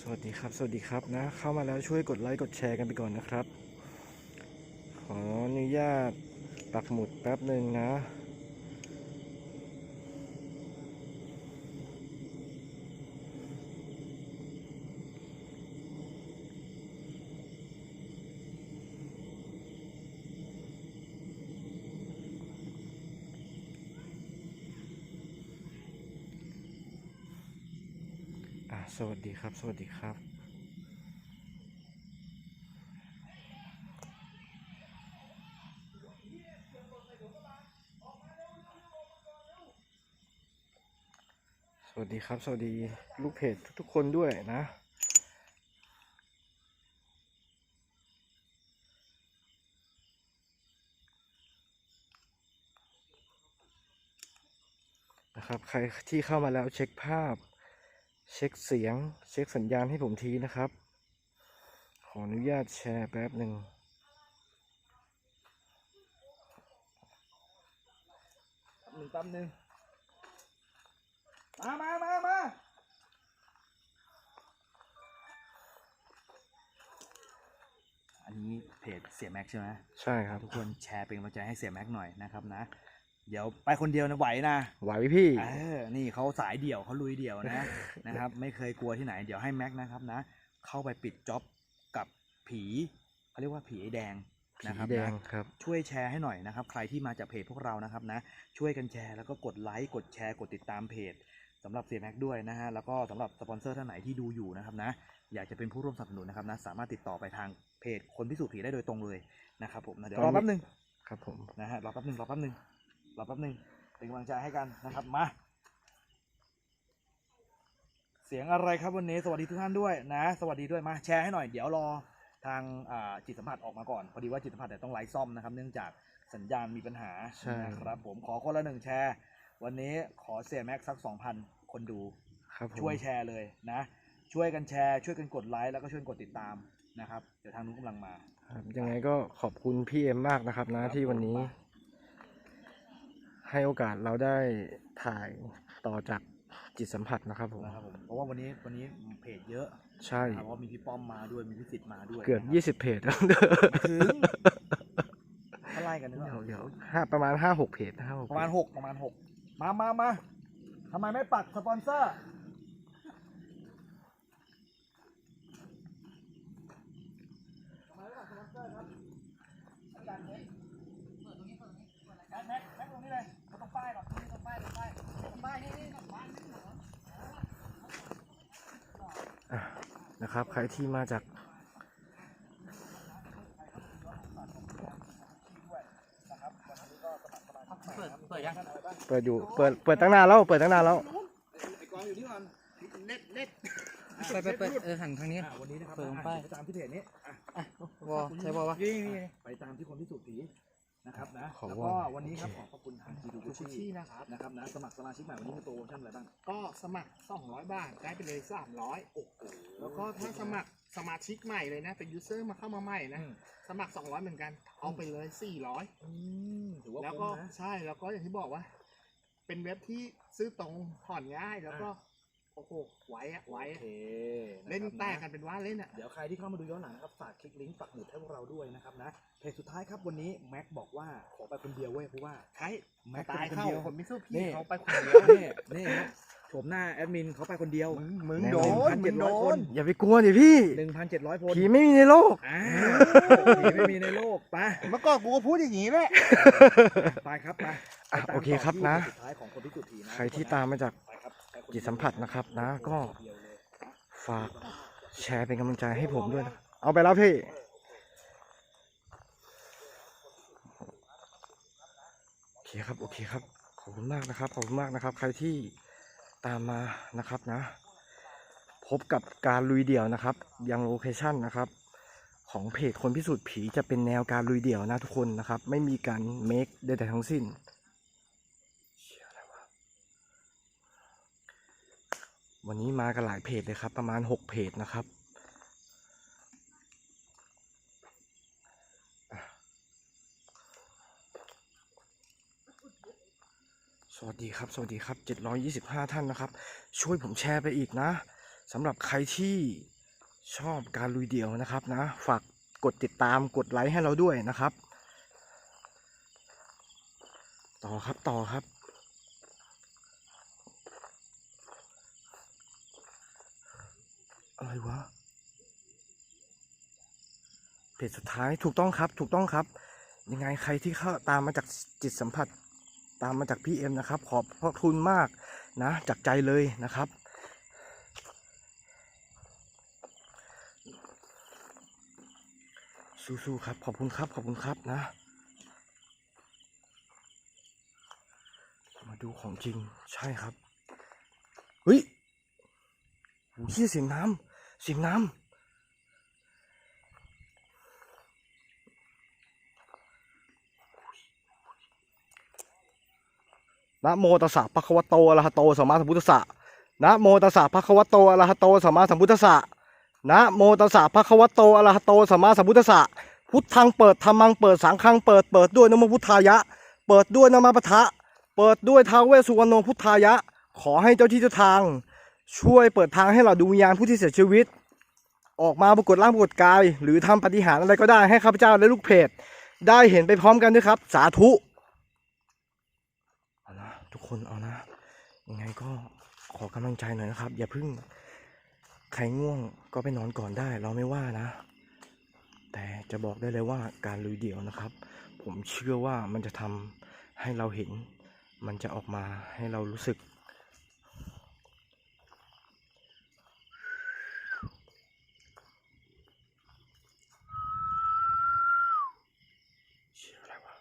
สวัสดีครับ สวัสดีครับนะ เข้ามาแล้วช่วยกดไลค์กดแชร์กันไปก่อนนะครับ ขออนุญาตปักหมุดแป๊บหนึ่งนะ อ่า สวัสดีครับ สวัสดีครับ สวัสดีครับ สวัสดีลูกเพจทุกๆคนด้วยนะนะครับใครที่เข้ามาแล้วเช็คภาพ เช็คเสียง เช็คสัญญาณให้ผมทีนะครับ ขออนุญาตแชร์แป๊บหนึ่งหนึ่งแป๊บหนึ่งมามามามาอันนี้เพจเสียแม็กใช่ไหมใช่ครับ ทุกคนแชร์เป็นกำลังใจให้เสียแม็กหน่อยนะครับนะ เดี๋ยวไปคนเดียวนะไหวนะไหวพี่เออนี่เขาสายเดี่ยวเขาลุยเดี่ยวนะ นะครับ ไม่เคยกลัวที่ไหน เดี๋ยวให้แม็กนะครับนะ เข้าไปปิดจ็อบกับผีเขาเรียกว่าผีไอ้แดงผีนะครับแดนะงครับช่วยแชร์ให้หน่อยนะครับ ใครที่มาจากเพจพวกเรานะครับนะ ช่วยกันแชร์แล้วก็กดไลค์กดแชร์กดติดตามเพจสำหรับเสียแม็กด้วยนะฮะแล้วก็สำหรับสปอนเซอร์ท่านไหนที่ดูอยู่นะครับนะ อยากจะเป็นผู้ร่วมสนับสนุนนะครับนะสามารถติดต่อไปทางเพจคนพิสูจน์ผีได้โดยตรงเลยนะครับผมนะเดี๋ยวรอแป๊บนึงครับผมนะฮะรอแป๊บนึงรอแป๊บนึง รอแป๊บนึงเป็นกำลังใจให้กันนะครับมา เสียงอะไรครับวันนี้สวัสดีทุกท่านด้วยนะ สวัสดีด้วยมาแชร์ให้หน่อยเดี๋ยวรอทางอ่าจิตสัมผัสออกมาก่อนพอดีว่าจิตสัมผัสเนี่ยต้องไลฟ์ซ่อมนะครับ เนื่องจากสัญญาณมีปัญหาใช่นะครับ ผมขอคนละหนึ่งแชร์ วันนี้ขอเสียแม็กสักสองพันคนดูครับผมช่วยแชร์เลยนะ ช่วยกันแชร์ ช่วยกันกดไลค์แล้วก็ช่วยกดติดตามนะครับ เดี๋ยวทางนู้นกำลังมาครับยังไงก็ขอบคุณพี่เอ็มมากนะครับนะครับที่วันนี้ผม ให้โอกาสเราได้ถ่ายต่อจากจิตสัมผัสนะครับผม นะครับผมเพราะว่าวันนี้วันนี้เพจเยอะใช่ นะครับเพราะว่ามีพี่ป้อมมาด้วยมีพี่สิทธิ์มาด้วยเกือบนะครับยี่สิบเพจแล้วถึงถ้าไล่กันนึกเดี๋ยวว่าเดี๋ยวห้าประมาณห้าหกเพจห้าหกประมาณหกประมาณหกมามามาทำไมไม่ปักสปอนเซอร์ทำไมไม่ปักสปอนเซอร์ครับอาจารย์เล็กแม็กแม็กแม็กตรงนี้เลยเอาตรงป้ายก่อนตรงป้ายตรงป้ายตรงป้ายนี่นี่ตรงป้ายนี่เหรอ อะ นะครับ ใครที่มาจาก เปิดเปิดยังเปิดอยู่ เปิด เปิดตั้งนานแล้ว เปิดตั้งนานแล้ว ไอ้กองอยู่นี่ก่อนเน็ตเน็ตไปไปไปเออหันทางนี้ อะวันนี้นะครับเปิดอะป้ายไปตามที่เพจนี้อะวอใช่วอวะ นี่นี่ไปตามที่คนพิสูจน์ผี นะครับนะขอแล้วว่า ก็วันนี้ครับขอขอบคุณทางจีดูกุคุชชี่ชี่นะครับ นะครับนะสมัครสมาชิกใหม่วันนี้มีโปรโมชั่นอะไรบ้างก็สมัคร 200 บาทได้ไปเลย 300 โอ้โหแล้วก็ถ้าสมัครสมาชิกใหม่เลยนะ เป็นยูเซอร์มาเข้ามาใหม่นะ อืมสมัคร 200 เหมือนกัน เอาไปเลย 400 อืมถือว่าแล้วคุ้ก็มนะ ใช่แล้วก็อย่างที่บอกว่า เป็นเว็บที่ซื้อตรงผ่อนง่ายแล้วก็ โอ้โหไวอะไวโออะเคเล่นนะครับแตกกันเป็นว่าเล่นอะ เดี๋ยวใครที่เข้ามาดูย้อนหลังนะครับฝากคลิกลิงก์ปักหมุดให้พวกเราด้วยนะครับนะเพจสุดท้ายครับวันนี้แม็กบอกว่าขอไปคนเดียวเว้ยเพราะว่าใช่แม็กตายไปคนเข้าเดียวคนไม่สู้นี่พี่เขาไปคนเดียวนี่นี่ครับโฉมหน้าแอดมินเขาไปคนเดียว มึงมึงแน่โดนอนนมึงโดน อย่าไปกลัวดิพี่หนึ่งพันเจ็ดร้อยคนผีไม่มีในโลก อ่าผีไม่มีในโลกไปเมื่อก่อนกูก็พูดอย่างนี้แหละ ไปครับไปอะไปตามโอเคครับต่นะที่สุดท้ายของคนพิสูจน์ผีนะใครที่ตามมาจาก จิตสัมผัสนะครับนะก็ฝากแชร์เป็นกำลังใจให้ผมด้วยนะเอาไปแล้วพี่โอเคครับโอเคครับขอบคุณมากนะครับขอบคุณมากนะครับ ใครที่ตามมานะครับนะ พบกับการลุยเดี่ยวนะครับ ยังโลเคชั่นนะครับ ของเพจคนพิสูจน์ผีจะเป็นแนวการลุยเดี่ยวนะทุกคนนะครับ ไม่มีการเมคใดๆทั้งสิ้นเชี่ยอะไรวะ วันนี้มากันหลายเพจเลยครับ ประมาณ 6 เพจนะครับ สวัสดีครับ สวัสดีครับ 725 ท่านนะครับ ช่วยผมแชร์ไปอีกนะสำหรับใครที่ชอบการลุยเดี่ยวนะครับนะ ฝากกดติดตามกดไลค์ให้เราด้วยนะครับ ต่อครับต่อครับ อะไรวะ เพจสุดท้ายถูกต้องครับ ถูกต้องครับ ยังไงใครที่เข้าตามมาจากจิตสัมผัส ตามมาจากพี่เอ็มนะครับ ขอบพระคุณมากนะ จากใจเลยนะครับ สู้ๆครับ ขอบคุณครับ ขอบคุณครับนะ มาดูของจริง ใช่ครับ เฮ้ยโอ้ยเสียงน้ำเสียงน้ำ นะโมตัสสะภะคะวะโตอะระหะโตสัมมาสัมพุทธัสสะนะโมตัสสะภะคะวะโตอะระหะโตสัมมาสัมพุทธัสสะนะโมตัสสะภะคะวะโตอะระหะโตสัมมาสัมพุทธัสสะพุทธังเปิดธรรมังเปิดสังฆังเปิดเปิดด้วยนโมพุทธายะ เปิดด้วยนะมปะทะ เปิดด้วยท้าวเวสุวรรณนพุทธายะ ขอให้เจ้าที่เจ้าทาง ช่วยเปิดทางให้เราดูวิญญาณผู้ที่เสียชีวิต ออกมาปรากฏร่างปรากฏกาย หรือทำปฏิหารอะไรก็ได้ให้ข้าพเจ้าและลูกเพจได้เห็นไปพร้อมกันด้วยครับ สาธุ คนเอานะยังไงก็ขอกำลังใจหน่อยนะครับ อย่าเพึ่งใครง่วงก็ไปนอนก่อนได้ เราไม่ว่านะ แต่จะบอกได้เลยว่าการลุยเดี่ยวนะครับ ผมเชื่อว่ามันจะทำให้เราเห็น มันจะออกมาให้เรารู้สึก เชื่ออะไรวะ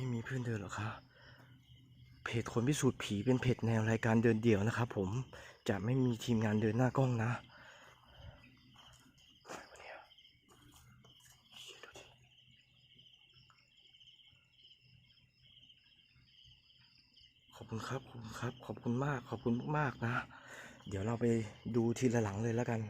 ไม่มีเพื่อนเดินหรอคะเพจคนพิสูจน์ผีเป็นเพจแนวรายการเดินเดี่ยวนะครับผมจะไม่มีทีมงานเดินหน้ากล้องนะขอบคุณครับขอบคุณครับ ขอบคุณมาก ขอบคุณมากๆนะ เดี๋ยวเราไปดูทีละหลังเลยแล้วกัน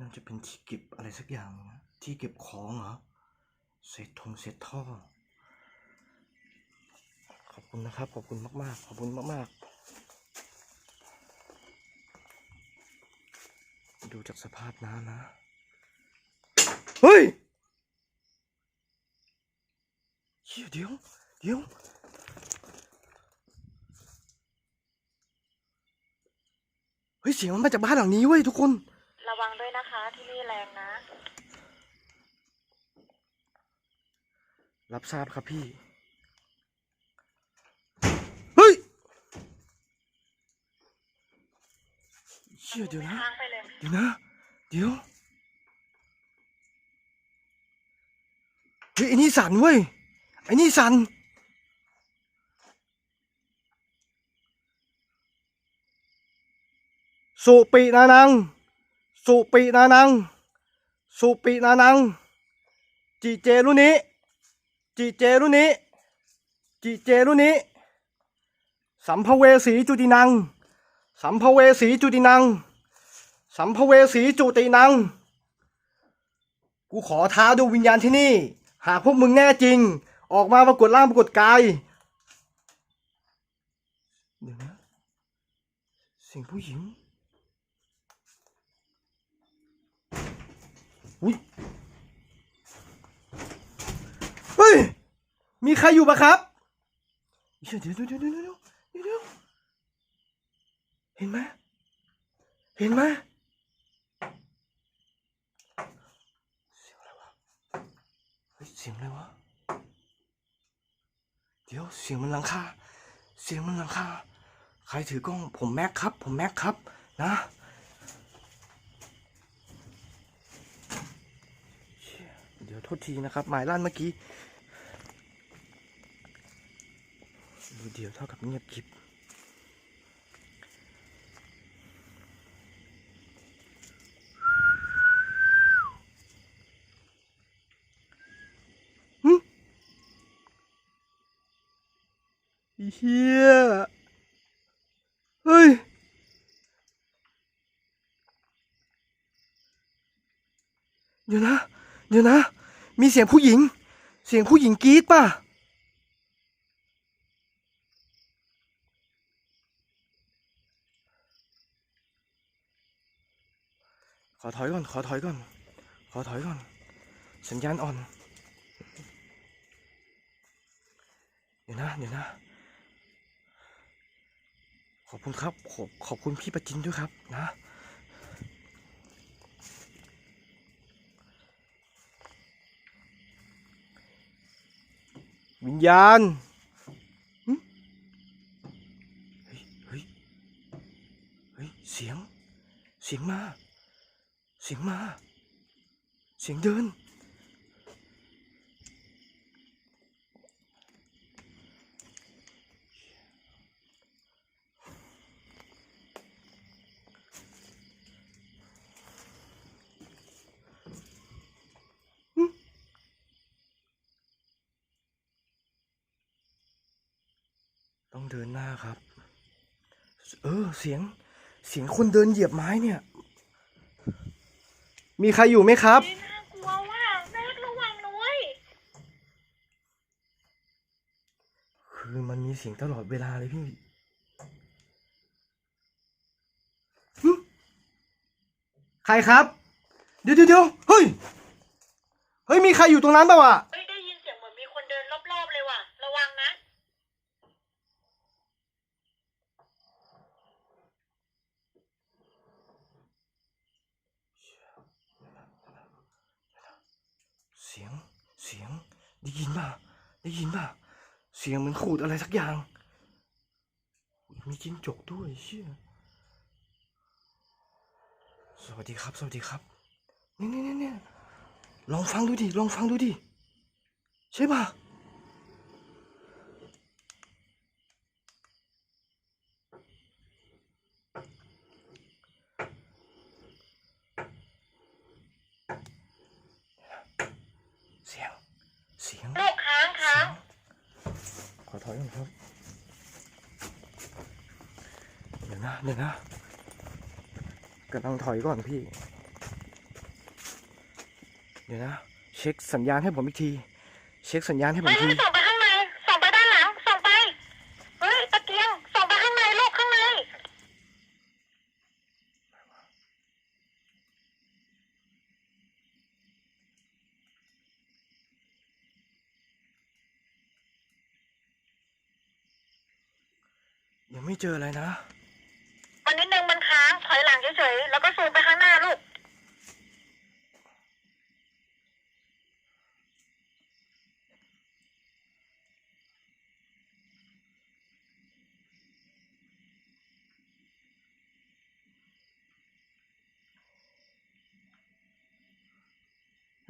น่าจะเป็นที่เก็บอะไรสักอย่างนะที่เก็บของเหรอเศษทงเศษท่อ ขอบคุณนะครับ ขอบคุณมากๆ ขอบคุณมากๆ ดูจากสภาพน้ำนะ เฮ้ยเฮียเดี๋ยวเดี๋ยวเฮ้ยเสียงมันมาจากบ้านหลังนี้เว้ยทุกคน ระวังด้วยนะคะที่นี่แรงนะ รับทราบครับพี่ เฮ้ยเชี่ยเดี๋ยวนะทางไปเลยเดี๋ยวนะ เดี๋ยว เฮ้ยไอ้นี่สั่นเว้ย ไอ้นี่สั่นสุปินานัง สุปินานัง สุปินานังจิเจรุนี้จิเจรุนี้จิเจรุนี้ สัมภเวสีจุตินัง สัมภเวสีจุตินัง สัมภเวสีจุตินัง กูขอท้าดูวิญญาณที่นี่ หากพวกมึงแน่จริง ออกมาปรากฏร่างปรากฏกาย เดี๋ยวนะเสียงผู้หญิง อุ้ยเฮ้ย มีใครอยู่ปะครับเดี๋ยวเดี๋ยวเดี๋ยวเดี๋ยวเดี๋ยวเห็นไหมเห็นไหมเสียงอะไรวะเฮ้ยเสียงอะไรวะเดี๋ยวเสียงมันหลังคาเสียงมันหลังคาใครถือกล้องผมแม็กครับ ผมแม็กครับ นะ เชี่ยเดี๋ยวโทษทีนะครับหมายลั่นเมื่อกี้ดูเดียวเท่ากับเงียบกิบเฮียเฮ้ยเเดี๋ยวนะ เดี๋ยวนะ มีเสียงผู้หญิง เสียงผู้หญิงกรี๊ดป่ะ ขอถอยก่อน ขอถอยก่อน ขอถอยก่อน สัญญาณอ่อน เดี๋ยวนะ เดี๋ยวนะ ขอบคุณครับ ขอบขอบคุณพี่ประจินด้วยครับนะ วิญญาณหึเฮ้ยเฮ้ยเฮ้ยเสียง เสียงมา เสียงมา เสียงเดิน เดินหน้าครับ เออ เสียง เสียงคนเดินเหยียบไม้เนี่ย มีใครอยู่ไหมครับนี่น่ากลัวว่ะแม่ระวังหน่อยคือมันมีเสียงตลอดเวลาเลยพี่หึใครครับ เดี๋ยวเดี๋ยวเดี๋ยวเฮ้ย เฮ้ย มีใครอยู่ตรงนั้นเปล่าวะ เฮ้ยได้ยินเสียงเหมือนมีคนเดินรอบๆเลยว่ะ ระวังนะ เสียง เสียง ได้ยินป่ะได้ยินป่ะเสียงเหมือนขูดอะไรสักอย่าง มีจิ้งจกด้วยเชี่ยสวัสดีครับ สวัสดีครับนี่นี่นี่นี่ลองฟังดูดิลองฟังดูดิใช่ป่ะ เสียง เสียง ลูกค้างค้าง ข อยก่อนครับ เดี๋ยวนะเดี๋ยวนะกำลังถอยก่อนพี่ เดี๋ยวนะ เช็คสัญญาณให้ผมอีกที เช็คสัญญาณให้ผมที เฮ้ยส่องไปข้างใน ส่องไปด้านหลัง ส่องไป เฮ้ยตะเกียง ส่องไปข้างในลูกข้างใน ยังไม่เจออะไรนะ มันนิดนึงมันค้าง ถอยหลังเฉยๆ แล้วก็ซูมไปข้างหน้าลูก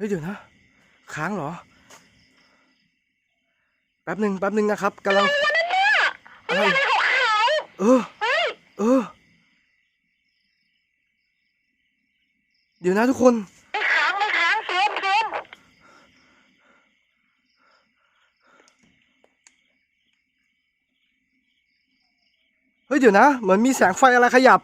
เฮ้ยเดี๋ยวนะ ค้างเหรอ แป๊บหนึ่งแป๊บหนึ่งนะครับกำลังอะไรเออ เออ เดี๋ยวนะทุกคนไม่ค้างไม่ค้างซูมซูมเฮ้ยเดี๋ยวนะ เหมือนมีแสงไฟอะไรขยับ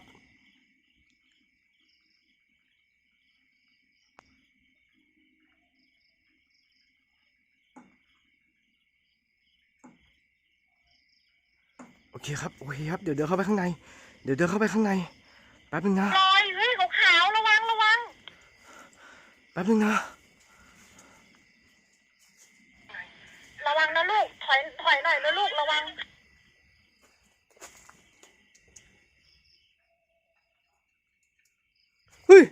คครับโอเคครับเดี๋ยวเดินเข้าไปข้างใน เดี๋ยวเดินเข้าไปข้างในแป๊บนึงนะลอยเฮ้ยขาวๆระวังระวังแป๊บนึงนะ ระวังนะลูกถอยถอยหน่อยนะลูกระวังเฮ้ย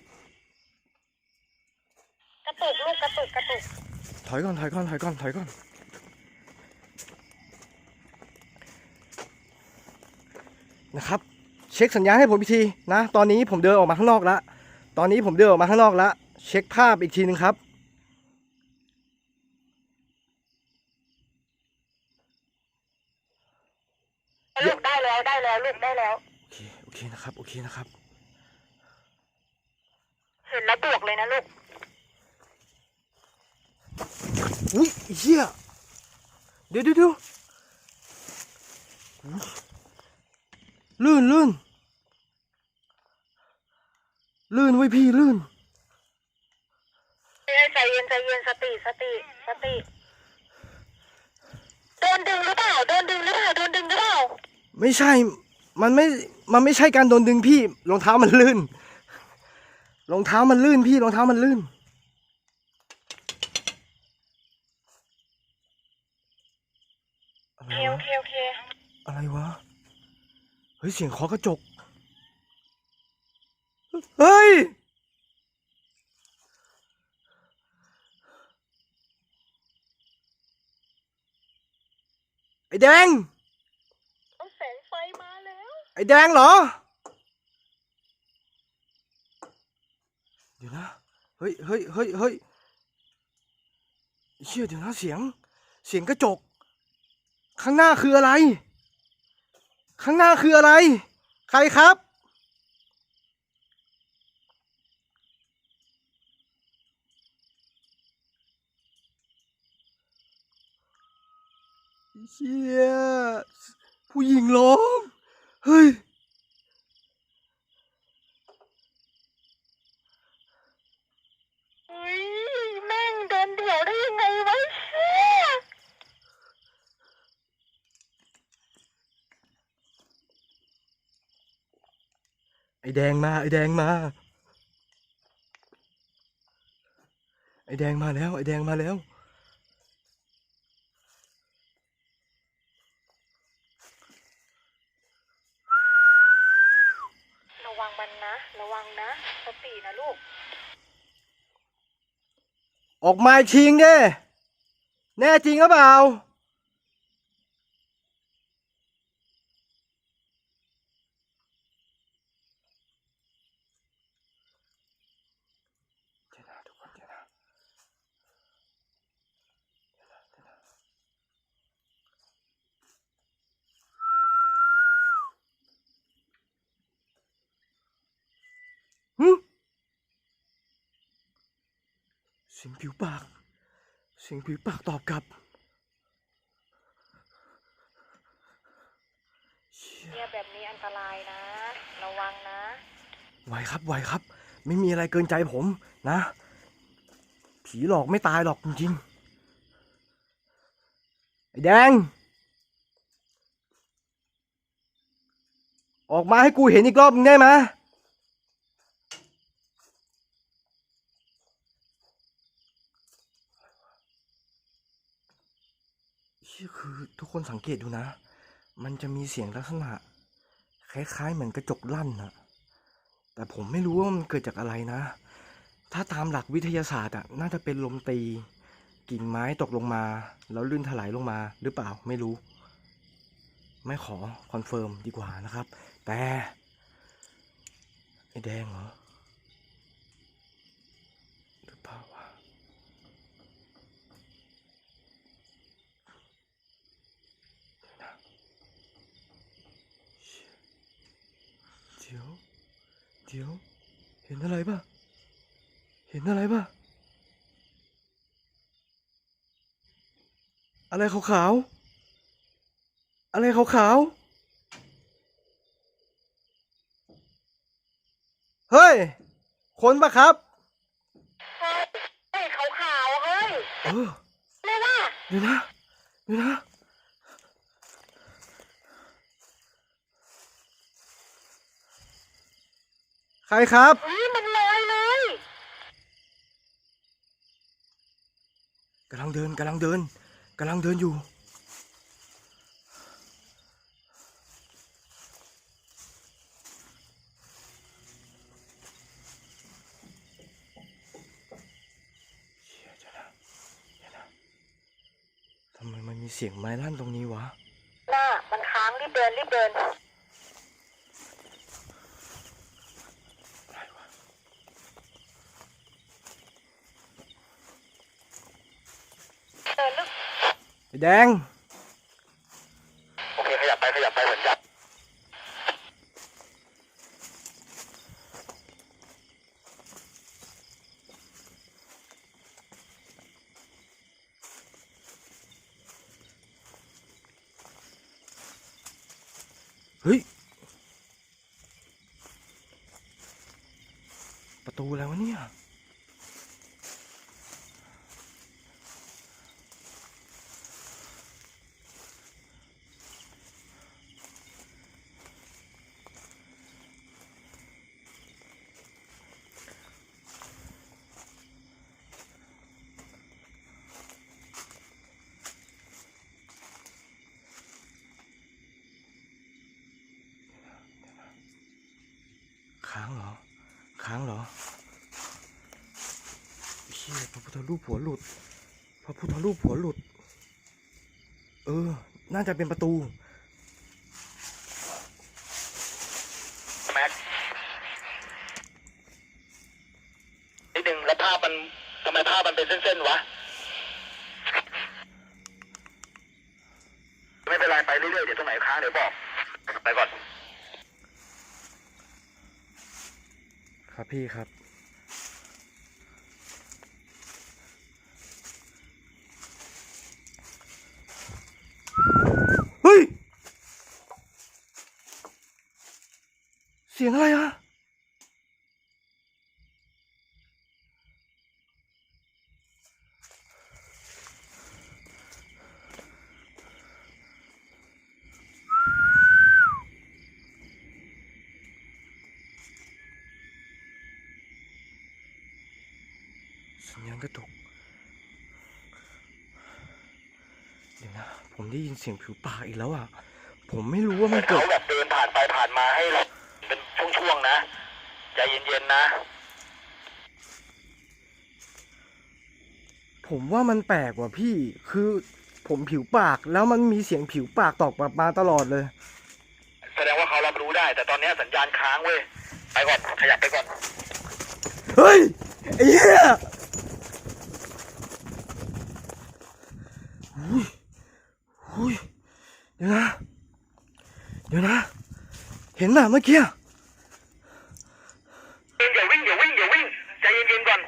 กระตุกลูกกระตุกกระตุกถอยก่อนถอยก่อนถอยก่อนถอยก่อน นะครับ เช็คสัญญาณให้ผมอีกทีนะ ตอนนี้ผมเดินออกมาข้างนอกแล้วตอนนี้ผมเดินออกมาข้างนอกแล้วเช็คภาพอีกทีนึงครับ ลูกได้แล้วได้แล้วลูกได้แล้ว โอเคโอเคนะครับ โอเคนะครับ เห็นแล้วบวกเลยนะลูกอุ้ยไอ้เหี้ยเดี๋ยวเดี๋ยวเดี๋ยวอุ๊ย ลื่นลื่นลื่นไว้ยพี่ลื่นติสติสติโดนดึงหรือเปล่าโดนดึงหรือเปล่าโดนดึงหรือเปล่าไม่ใช่ มันไม่ มันไม่ใช่การโดนดึงพี่รองเท้ามันลื่นรองเท้ามันลื่นพี่รองเท้ามันลื่นอะโอไรเคโอวะเคโอเคอะไรวะ เฮ้ย เสียงเคาะกระจก เฮ้ย ไอ้แดง เอาแสงไฟมาแล้ว ไอ้แดงเหรอ เดี๋ยวนะ เฮ้ย เฮ้ย เฮ้ย เฮ้ยเชื่อเดี๋ยวนะเสียง เสียงกระจก ข้างหน้าคืออะไร ข้างหน้าคืออะไร ใครครับ เชี่ยผู้หญิงร้องเฮ้ยเฮ้ยแม่งเดินเดี่ยวได้ยังไงวะเชี่ย ไอ้แดงมาไอ้แดงมา ไอ้แดงมาแล้ว ไอ้แดงมาแล้ว ระวังมันนะ ระวังนะ สตินะลูก ออกมาอีกทีงดิแน่จริงหรือเปล่า เดี๋ยวนะทุกคนเดี๋ยวนะเดี๋ยวนะเดี๋ยวนะหึเสียงผิวปาก เสียงผิวปากตอบกลับเชี่ยเนี่ยแบบนี้อันตรายนะ ระวังนะ ไหวครับไหวครับ ไม่มีอะไรเกินใจผมนะ ผีหลอกไม่ตายหรอกจริงๆไอ้แดง ออกมาให้กูเห็นอีกรอบนึงได้ไหมเชี่ย คือทุกคนสังเกตดูนะ มันจะมีเสียงลักษณะ คล้ายๆ เหมือนกระจกลั่นนะแต่ผมไม่รู้ว่ามันเกิดจากอะไรนะ ถ้าตามหลักวิทยาศาสตร์อะน่าจะเป็นลมตี กิ่งไม้ตกลงมา แล้วลื่นถลายลงมาหรือเปล่าไม่รู้ ไม่ขอคอนเฟิร์มดีกว่านะครับ แต่ไอ้แดงเหรอ หรือเปล่าวะเดี๋ยวนะ เดี๋ยวเดี๋ยว เห็นอะไรป่ะ เห็นอะไรป่ะ อะไรขาวๆ อะไรขาวๆ เฮ้ย คนปะครับ เฮ้ยเฮ้ยขาวๆเฮ้ยเออไม่ว่า เดี๋ยวนะ เดี๋ยวนะ ใครครับเฮ้ยมันลอยเลยกำลังเดินกำลังเดินกำลังเดินอยู่เชี่ยเดี๋ยวนะเดี๋ยวนะทำไมมันมีเสียงไม้ลั่นตรงนี้วะ หน้า มันค้างรีบเดินรีบเดิน เดินลึก ไอ้ แดง โอเค ขยับไป ขยับไปเหมือนจับ เฮ้ย ประตูแล้วะเนี่ย ค้างเหรอ ค้างเหรอเชี่ยพระพุทธรูปหัวหลุด พระพุทธรูปหัวหลุด เออ น่าจะเป็นประตู แม็กนิดนึงแล้วภาพมันทำไมภาพมันเป็นเส้นๆวะ ไม่เป็นไรไปเรื่อยๆเดี๋ยวตรงไหนค้างเดี๋ยวบอก ไปก่อน ครับพี่ครับ เฮ้ย เสียงอะไรอะสัญญาณ กระตุกเดี๋ยวนะ ผมได้ยินเสียงผิวปากอีกแล้วอะ ผมไม่รู้ว่ามันเกิเขาดแบบเดินผ่านไปผ่านมาให้เราเป็นช่วงๆนะ ใจเย็นๆนะ ผมว่ามันแปลกว่ะพี่ คือผมผิวปากแล้วมันมีเสียงผิวปากตอกมาตลอดเลย แสดงว่าเขารับรู้ได้ แต่ตอนนี้สัญญาณค้างเว้ย ไปก่อน ขยับไปก่อน เฮ้ย ไอ้เหี้ยอุ้ยอุ้ยเดี๋ยวนะ เดี๋ยวนะ เห็นป่ะเมื่อกี้อย่าวิ่งอย่าวิ่งอย่าวิ่งใจเย็นๆก่อน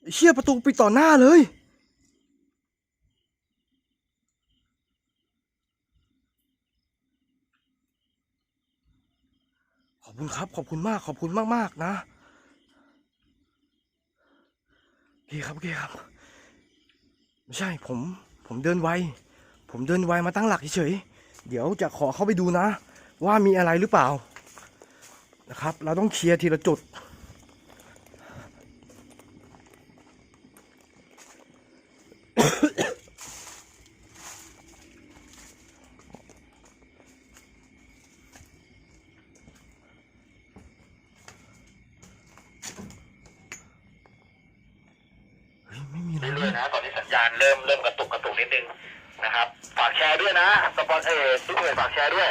ไอ้เชี่ยประตูปิดต่อหน้าเลยขอบคุณครับ ขอบคุณมาก ขอบคุณมาก ๆ นะโอเคครับโอเคครับ ไม่ใช่ผม ผมเดินไว ผมเดินไวมาตั้งหลักเฉยๆ เดี๋ยวจะขอเข้าไปดูนะ ว่ามีอะไรหรือเปล่า นะครับ เราต้องเคลียร์ทีละจุด เฮ้ย ไม่มีอะไรเรื่อย นะตอนนี้สัญญาณเริ่มเริ่มกระตุกกระตุกนิดนึงนะครับ ฝากแชร์ด้วยนะสปอนเออทุกเพจฝากแชร์ด้วย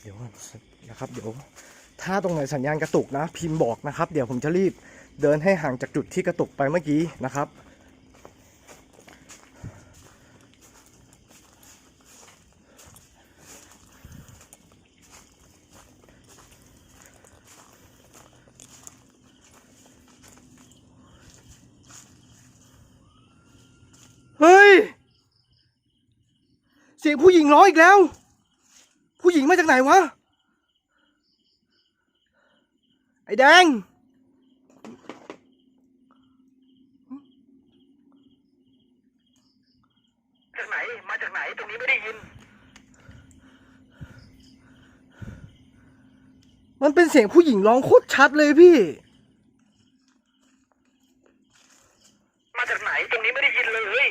เดี๋ยวก่อนนะครับเดี๋ยวถ้าตรงไหนสัญญาณกระตุกนะ พิมพ์บอกนะครับ เดี๋ยวผมจะรีบเดินให้ห่างจากจุดที่กระตุกไปเมื่อกี้นะครับ เฮ้ย เสียงผู้หญิงร้องอีกแล้ว ผู้หญิงมาจากไหนวะ ไอ้แดง จากไหน มาจากไหน ตรงนี้ไม่ได้ยิน มันเป็นเสียงผู้หญิงร้องโคตรชัดเลยพี่ มาจากไหน ตรงนี้ไม่ได้ยินเลย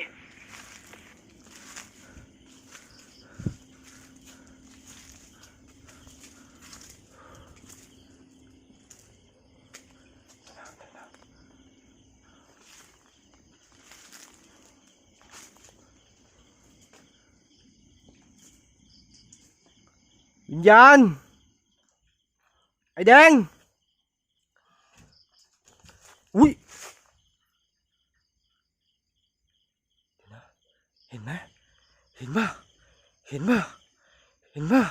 วิญญาณไอ้แดง อุ้ยเห็นไหมเห็นป่ะเห็นป่ะเห็นป่ะ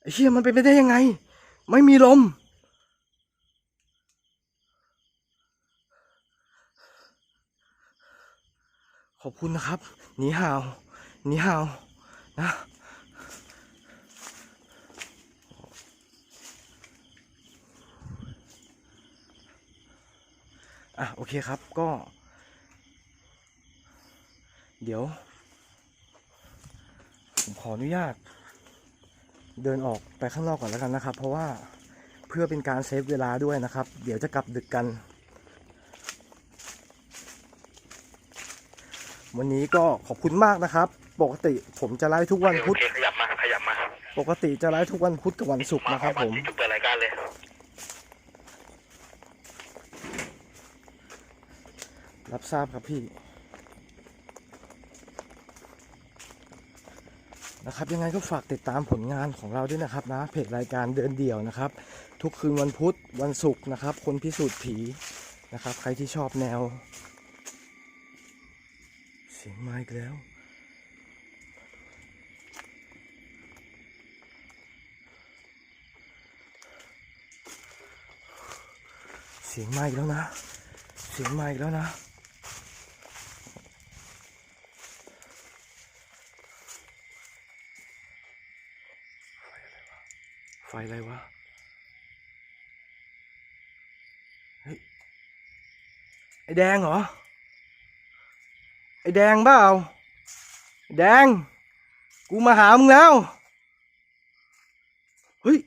ไอ้เชี่ยมันเป็นไปได้ยังไง ไม่มีลมขอบคุณนะครับหนีห่าวหนีห่าวนะ อะโอเคครับก็ เดี๋ยว ผมขออนุญาต เดินออกไปข้างนอกก่อนแล้วกันนะครับ เพราะว่าเพื่อเป็นการเซฟเวลาด้วยนะครับ เดี๋ยวจะกลับดึกกัน วันนี้ก็ขอบคุณมากนะครับ ปกติผมจะไลฟ์ทุกวันโอพุธเคขยับมาขยับมา ปกติจะไลฟ์ทุกวันพุธกับวันศุกร์นะครับผม ที่จุดเปิดรายการเลย รับทราบครับพี่ นะครับ ยังไงก็ฝากติดตามผลงานของเราด้วยนะครับนะเพจรายการเดินเดี่ยวนะครับ ทุกคืนวันพุธวันศุกร์นะครับ คนพิสูจน์ผีนะครับ ใครที่ชอบแนว เสียงไมาอีกแล้วเสียงมาอีกแล้วนะ เสียงมาอีกแล้วนะ ไฟอะไรวะ เฮ้ย ไอแดงเหรอ ไอแดงเปล่าไอ้แดง กูมาหามึงแล้ว เฮ้ย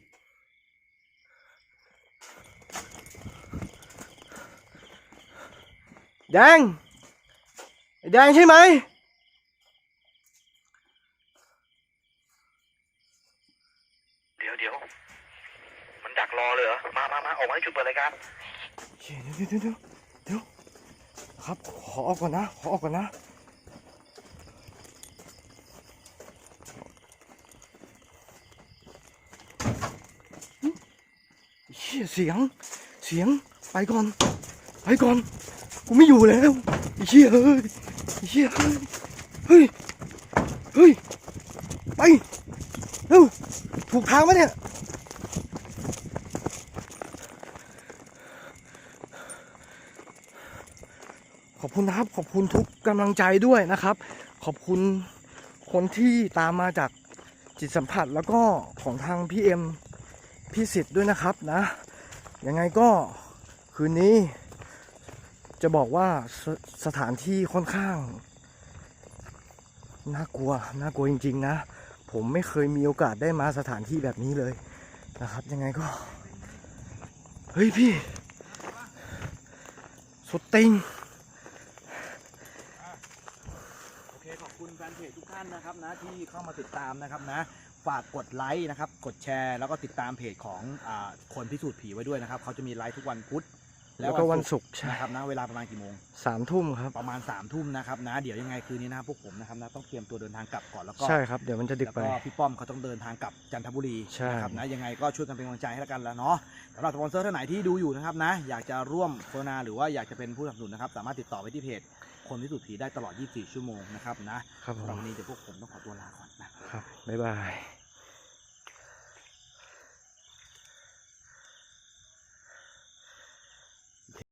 แดง ไอแดงใช่ไหม เดี๋ยวเดี๋ยว มันดักรอเลยเหรอ มามามาออกมาที่จุดเปิดรายการโอเดี๋ยวเดี๋ยวเดี๋ยวเดี๋ยวครับ ขอออกก่อนนะ ขอออกก่อนนะ เฮียเสียง เสียง ไปก่อน ไปก่อน กูไม่อยู่แล้วไอ้เฮียเฮ้ยไอ้เฮียเฮ้ย เฮ้ย เฮ้ย ไป เร็ว ถูกทางไหมเนี่ย ขอบ คุณนะครับ ขอบคุณทุกกำลังใจด้วยนะครับ ขอบคุณคนที่ตามมาจากจิตสัมผัสแล้วก็ของทางพี่เอ็มพี่สิทธิ์ด้วยนะครับนะ ยังไงก็คืนนี้จะบอกว่าสสถานที่ค่อนข้างน่ากลัวน่ากลัวจริง ๆ นะ ผมไม่เคยมีโอกาสได้มาสถานที่แบบนี้เลยนะครับ ยังไงก็ เฮ้ยพี่ สุดติง โอเคขอบคุณแฟนเพจทุกท่า นนะครับนะที่เข้ามาติดตามนะครับนะฝากกดไลค์นะครับ กดแชร์ แล้วก็ติดตามเพจของอาคนพิสูจน์ผีไว้ด้วยนะครับ เขาจะมีไลฟ์ทุกวันพุธแล้วก็วันศุกร์ใช่นะครับนะเวลาประมาณกี่โมง สามทุ่มครับ ประมาณ3ามทุ่มนะครับนะเดี๋ยวยังไงคืนนี้นะครับพวกผมนะครับนะต้องเตรียมตัวเดินทางกลับก่อนแล้วก็ใช่ครับ เดี๋ยวมันจะดึกแล้วไป ก็พี่ป้อมเขาต้องเดินทางกลับจันทบุรีใช่ นะครับนะยังไงก็ช่วยกันเป็นกำลังใจให้แล้วกันแล้วเนาะสำหรับสปอนเซอร์ท่านไหนที่ดูอยู่นะครับนะอยากจะร่วมโฆษณาหรือว่าอยากจะเป็นผู้สนับสนุนนะครับสามารถติดต่อไปที่เพจ คนพิสูจน์ผีได้ตลอด 24 ชั่วโมงนะครับนะครับผสำหรับมวันนี้เดี๋ยวพวกผมต้องขอตัวลาก่อนนะ ครับ บ๊ายบาย